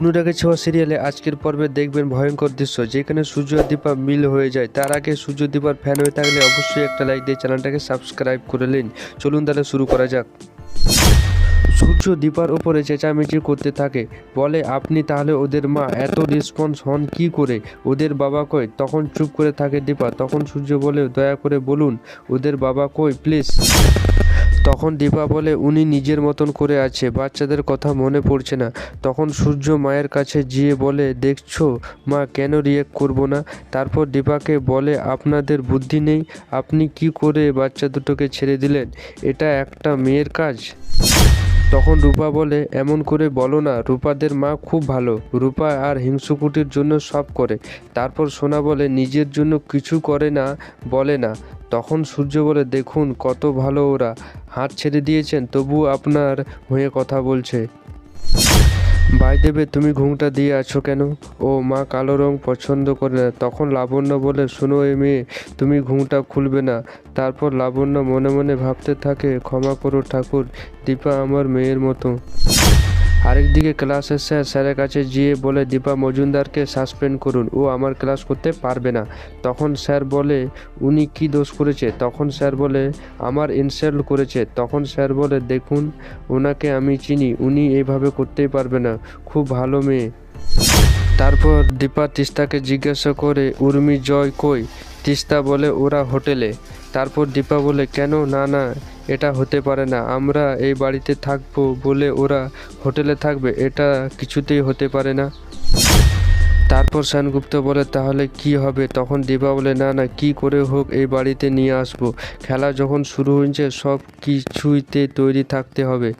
অনুরাগে ছোঁয়া সিরিয়ালে আজকের পর্বে দেখবেন ভয়ঙ্কর দৃশ্য, যেখানে সূর্য দীপা মিল হয়ে যায়। তার আগে সূর্য দীপার ফ্যান হয়ে থাকলে অবশ্যই একটা লাইক দিয়ে চ্যানেলটাকে সাবস্ক্রাইব করে নিন। চলুন তাহলে শুরু করা যাক। সূর্য দীপার ওপরে চেঁচামেচি করতে থাকে। বলে, আপনি তাহলে ওদের মা, এত রেসপন্স হন কি করে? ওদের বাবা কই? তখন চুপ করে থাকে দীপা। তখন সূর্য বলে, দয়া করে বলুন, ওদের বাবা কই? প্লিজ তখন দীপা বলে, উনি নিজের মতন করে আছে, বাচ্চাদের কথা মনে পড়ছে না। তখন সূর্য মায়ের কাছে গিয়ে বলে, দেখছ মা, কেন রিয়েক্ট করব না? তারপর দীপাকে বলে, আপনাদের বুদ্ধি নেই, আপনি কি করে বাচ্চা দুটোকে ছেড়ে দিলেন? এটা একটা মেয়ের কাজ। তখন রূপা বলে, এমন করে বলো না, রূপাদের মা খুব ভালো। রূপা আর হিংসুকুটির জন্য সব করে। তারপর সোনা বলে, নিজের জন্য কিছু করে না, বলে না। তখন সূর্য বলে, দেখুন, কত ভালো ওরা। হাত ছেড়ে দিয়েছেন তবু আপনার হয়ে কথা বলছে। ভাই দেবে, তুমি ঘুমটা দিয়ে আছো কেন? ও মা, কালো রং পছন্দ করে না। তখন লাবণ্য বলে, শোনো এ মেয়ে, তুমি ঘুমটা খুলবে না। তারপর লাবণ্য মনে মনে ভাবতে থাকে, ক্ষমা করো ঠাকুর, দীপা আমার মেয়ের মতো। আরেকদিকে ক্লাসের স্যার স্যারের কাছে গিয়ে বলে, দীপা মজুমদারকে সাসপেন্ড করুন, ও আমার ক্লাস করতে পারবে না। তখন স্যার বলে, উনি কি দোষ করেছে? তখন স্যার বলে, আমার ইনসাল্ট করেছে। তখন স্যার বলে, দেখুন, ওনাকে আমি চিনি, উনি এইভাবে করতেই পারবে না। খুব ভালো মেয়ে। তারপর দীপা তিস্তাকে জিজ্ঞাসা করে, উর্মি জয় কই? তিস্তা বলে, ওরা হোটেলে। তারপর দীপা বলে, কেন? না না। এটা হতে পারে না। আমরা এই বাড়িতে থাকব বলে ওরা হোটেলে থাকবে, এটা কিছুতেই হতে পারে না। তারপর সেনগুপ্ত বলে, তাহলে কি হবে? তখন দিবা বলে, না না, কি করে হোক, এই বাড়িতে নিয়ে আসব। খেলা যখন শুরু হয়েছে, সব কিছুইতে তৈরি থাকতে হবে।